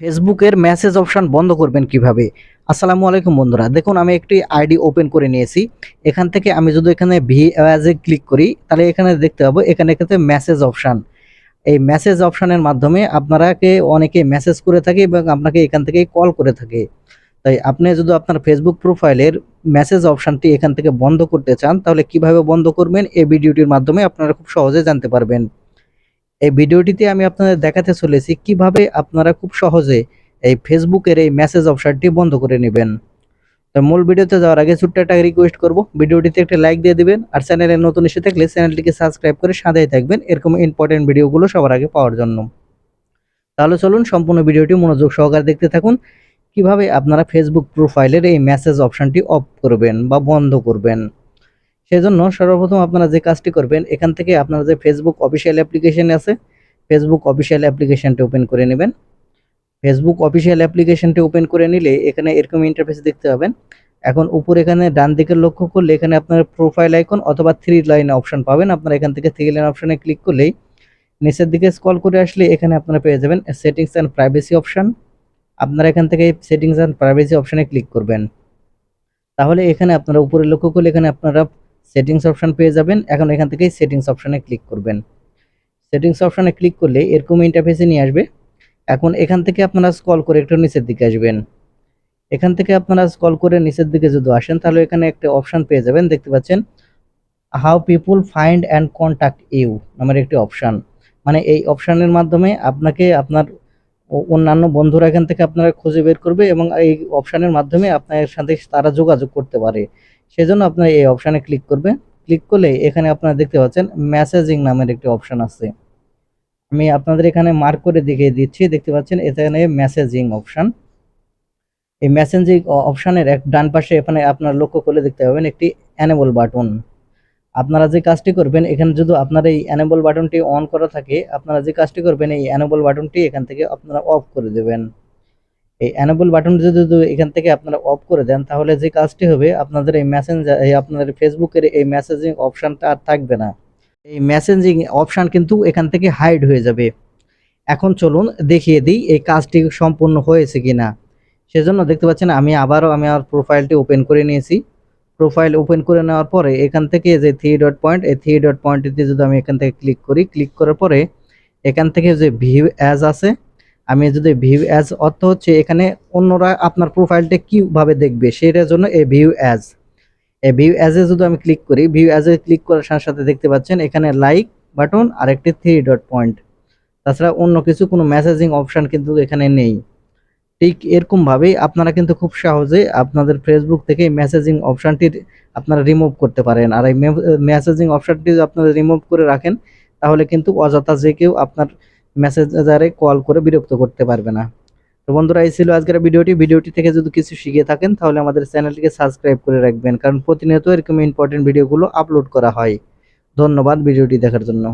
ফেসবুকের message option বন্ধ করবেন কীভাবে? আসসালামু আলাইকুম বন্ধুরা, দেখুন আমি একটি আইডি ওপেন করে নিয়েছি। এখান থেকে আমি যদি এখানে ভি অ্যাজে ক্লিক করি, তাহলে এখানে দেখতে পাবো, এখানে কিন্তু মেসেজ অপশন। এই মেসেজ অপশনের মাধ্যমে আপনারাকে অনেকে মেসেজ করে থাকে এবং আপনাকে এখান থেকে কল করে থাকে। তাই আপনি যদি আপনার ফেসবুক প্রোফাইলের মেসেজ অপশনটি এখান থেকে বন্ধ করতে চান, তাহলে কীভাবে বন্ধ করবেন? এই ভিডিওটির মাধ্যমে আপনারা খুব সহজে জানতে পারবেন। এই ভিডিওটিতে আমি আপনাদের দেখাতে চলেছি কীভাবে আপনারা খুব সহজে এই ফেসবুকের এই মেসেজ অপশনটি বন্ধ করে নেবেন। তো মূল ভিডিওতে যাওয়ার আগে ছোট্ট একটা রিকোয়েস্ট করব। ভিডিওটিতে একটা লাইক দিয়ে দিবেন আর চ্যানেলে নতুন এসে থাকলে চ্যানেলটিকে সাবস্ক্রাইব করে সাথেই থাকবেন এরকম ইম্পর্টেন্ট ভিডিওগুলো সবার আগে পাওয়ার জন্য। তাহলে চলুন সম্পূর্ণ ভিডিওটি মনোযোগ সহকারে দেখতে থাকুন। কীভাবে আপনারা ফেসবুক প্রোফাইলের এই মেসেজ অপশনটি অফ করবেন বা বন্ধ করবেন? সেজন্য সর্বপ্রথম আপনারা যে কাজটি করবেন, এখান থেকে আপনারা যে ফেসবুক অফিসিয়াল অ্যাপ্লিকেশন আছে ফেসবুক অফিসিয়াল অ্যাপ্লিকেশনটি ওপেন করে নেবেন। ফেসবুক অফিসিয়াল অ্যাপ্লিকেশনটি ওপেন করে নিলে এখানে এরকম ইন্টারফেস দেখতে পাবেন। এখন উপর এখানে ডান দিকে লক্ষ্য করলে এখানে আপনার প্রোফাইল আইকন অথবা থ্রি লাইন অপশন পাবেন। আপনারা এখান থেকে থ্রি লাইন অপশনে ক্লিক করলেই নিচের দিকে স্কল করে আসলে এখানে আপনারা পেয়ে যাবেন সেটিংস অ্যান্ড প্রাইভেসি অপশন আপনারা এখান থেকে সেটিংস অ্যান্ড প্রাইভেসি অপশনে ক্লিক করবেন। তাহলে এখানে আপনারা উপরে লক্ষ্য করলে এখানে আপনারা সেটিংস অপশান পেয়ে যাবেন। এখন এখান থেকে সেটিংস অপশানে ক্লিক করবেন। সেটিংস অপশানে ক্লিক করলে এরকম ইন্টারফেসে নিয়ে আসবে। এখন এখান থেকে আপনারা স্ক্রল করে একটু নিচের দিকে আসবেন। এখান থেকে আপনারা স্ক্রল করে নিচের দিকে যদি আসেন, তাহলে এখানে একটা অপশান পেয়ে যাবেন। দেখতে পাচ্ছেন? How people find and contact you নামের একটি অপশান মানে এই অপশানের মাধ্যমে আপনাকে আপনার অন্যান্য বন্ধুরা এখান থেকে আপনারা খুঁজে বের করবে এবং এই অপশনের মাধ্যমে আপনার সাথে তারা যোগাযোগ করতে পারে। সেজন্য আপনারা এই অপশানে ক্লিক করবে। ক্লিক করলে এখানে আপনারা দেখতে পাচ্ছেন মেসেজিং নামের একটি অপশন আছে। আমি আপনাদের এখানে মার্ক করে দেখিয়ে দিচ্ছি। দেখতে পাচ্ছেন এখানে মেসেজিং অপশন এই মেসেজিং অপশনের এক ডান পাশে এখানে আপনার লক্ষ্য করলে দেখতে পাবেন একটি অ্যানেবল বাটন আপনারা যে কাজটি করবেন, এখানে যদি আপনার এই অ্যানেবল বাটনটি অন করা থাকে, আপনারা যে কাজটি করবেন, এই অ্যানেবল বাটনটি এখান থেকে আপনারা অফ করে দেবেন। এই অ্যানেবল বাটন যদি এখান থেকে আপনারা অফ করে দেন, তাহলে যে কাজটি হবে, আপনাদের এই মেসেঞ্জার এই আপনাদের ফেসবুকের এই মেসেজিং অপশানটা আর থাকবে না। এই মেসেজিং অপশান কিন্তু এখান থেকে হাইড হয়ে যাবে। এখন চলুন দেখিয়ে দিই এই কাজটি সম্পূর্ণ হয়েছে কিনা। সেজন্য দেখতে পাচ্ছেন, আমি আবারও আমি আমার প্রোফাইলটি ওপেন করে নিয়েছি। প্রোফাইল ওপেন করে নেওয়ার পরে এখান থেকে যে থ্রি ডট পয়েন্ট এই থ্রি ডট পয়েন্টটিতে যদি আমি এখান থেকে ক্লিক করি ক্লিক করার পরে এখান থেকে যে ভিউ অ্যাজ আছে, আমি যদি ভিউ অ্যাজ অর্থ হচ্ছে এখানে অন্যরা আপনার প্রোফাইলটা কীভাবে দেখবে, সেটার জন্য এই ভিউ অ্যাজ এই ভিউ অ্যাজে যদি আমি ক্লিক করি ভিউ অ্যাজে ক্লিক করার সাথে সাথে দেখতে পাচ্ছেন এখানে লাইক বাটন আর একটি থ্রি ডট পয়েন্ট তাছাড়া অন্য কিছু কোনো মেসেজিং অপশন কিন্তু এখানে নেই। ঠিক এরকমভাবেই আপনারা কিন্তু খুব সহজে আপনাদের ফেসবুক থেকে মেসেজিং অপশানটি আপনারা রিমুভ করতে পারেন। আর এই মেসেজিং অপশানটি আপনারা রিমুভ করে রাখেন, তাহলে কিন্তু অযথা যে কেউ আপনার মেসেঞ্জারে কল করে বিরক্ত করতে পারবে না। তো বন্ধুরা, এই ছিল আজকের ভিডিওটি। ভিডিওটি থেকে যদি কিছু শিখে থাকেন, তাহলে আমাদের চ্যানেলটিকে সাবস্ক্রাইব করে রাখবেন। কারণ প্রতিনিয়ত এরকম ইম্পর্টেন্ট ভিডিওগুলো আপলোড করা হয়। ধন্যবাদ ভিডিওটি দেখার জন্য।